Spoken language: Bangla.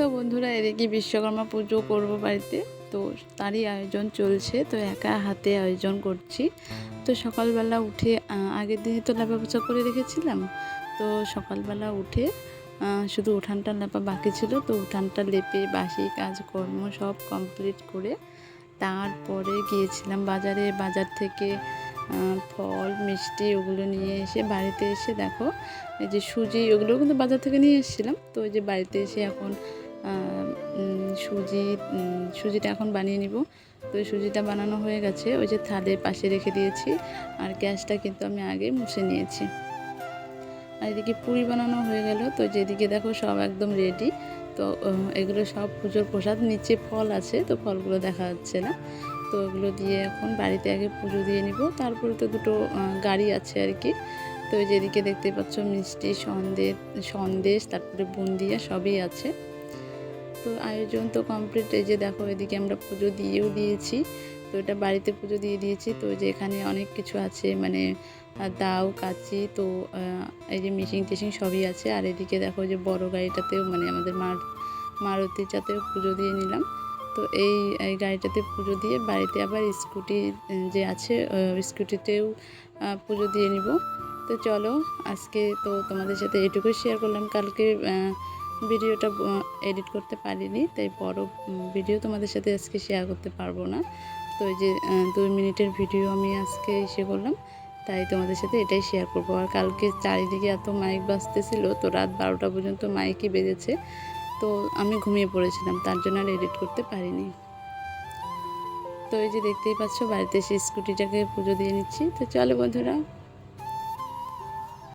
তো বন্ধুরা, এদিকে বিশ্বকর্মা পুজো করব বাড়িতে। তো তারই আয়োজন চলছে, তো একা হাতে আয়োজন করছি। তো সকালবেলা উঠে আগের দিনই তো লেপা পোছা করে রেখেছিলাম। তো সকালবেলা উঠে শুধু উঠানটা লেপা বাকি ছিল, তো উঠানটা লেপে বাসি কাজকর্ম সব কমপ্লিট করে তারপরে গিয়েছিলাম বাজারে। বাজার থেকে ফল, মিষ্টি ওগুলো নিয়ে এসে বাড়িতে এসে দেখো, এই যে সুজি ওগুলো কিন্তু বাজার থেকে নিয়ে এসেছিলাম। তো ওই যে বাড়িতে এসে এখন সুজি সুজিটা এখন বানিয়ে নিব। তো সুজিটা বানানো হয়ে গেছে, ওই যে থালে পাশে রেখে দিয়েছি, আর গ্যাসটা কিন্তু আমি আগে মুছে নিয়েছি। আর এদিকে পুরি বানানো হয়ে গেল, তো যেদিকে দেখো সব একদম রেডি তো এগুলো সব পুজোর প্রসাদ, নিচে ফল আছে, তো ফলগুলো দেখা যাচ্ছে না। তো ওগুলো দিয়ে এখন বাড়িতে আগে পুজো দিয়ে নিব, তারপরে তো দুটো গাড়ি আছে আর কি। তো যেদিকে দেখতে পাচ্ছ মিষ্টি, সন্দেশ সন্দেশ, তারপরে বুন্দিয়া, সবই আছে। তো আয়োজন তো কমপ্লিট এই যে দেখো, এদিকে আমরা পুজো দিয়েও দিয়েছি। তো এটা বাড়িতে পুজো দিয়ে দিয়েছি। তো যে এখানে অনেক কিছু আছে মানে দাও, কাচি, তো এই যে মিশিং টিশিং সবই আছে। আর এদিকে দেখো যে বড় গাড়িটাতেও মানে আমাদের মার মারুতিটাতেও পুজো দিয়ে নিলাম। তো এই গাড়িটাতে পুজো দিয়ে বাড়িতে আবার স্কুটি যে আছে স্কুটিতেও পুজো দিয়ে নিব। তো চলো, আজকে তো তোমাদের সাথে এটুকুই শেয়ার করলাম। কালকে ভিডিওটা এডিট করতে পারিনি, তাই বড় ভিডিও তোমাদের সাথে আজকে শেয়ার করতে পারব না। তো এই যে দুই মিনিটের ভিডিও আমি আজকে এসে করলাম তাই তোমাদের সাথে এটাই শেয়ার করব। আর কালকে চারিদিকে এত মাইক বাজতেছিল, তো রাত বারোটা পর্যন্ত মাইকই বেজেছে। তো আমি ঘুমিয়ে পড়েছিলাম, তার জন্য আর এডিট করতে পারিনি। তো এই যে দেখতেই পাচ্ছ, বাড়িতে এসে স্কুটিটাকে পুজো দিয়ে নিচ্ছি। তো চলো বন্ধুরা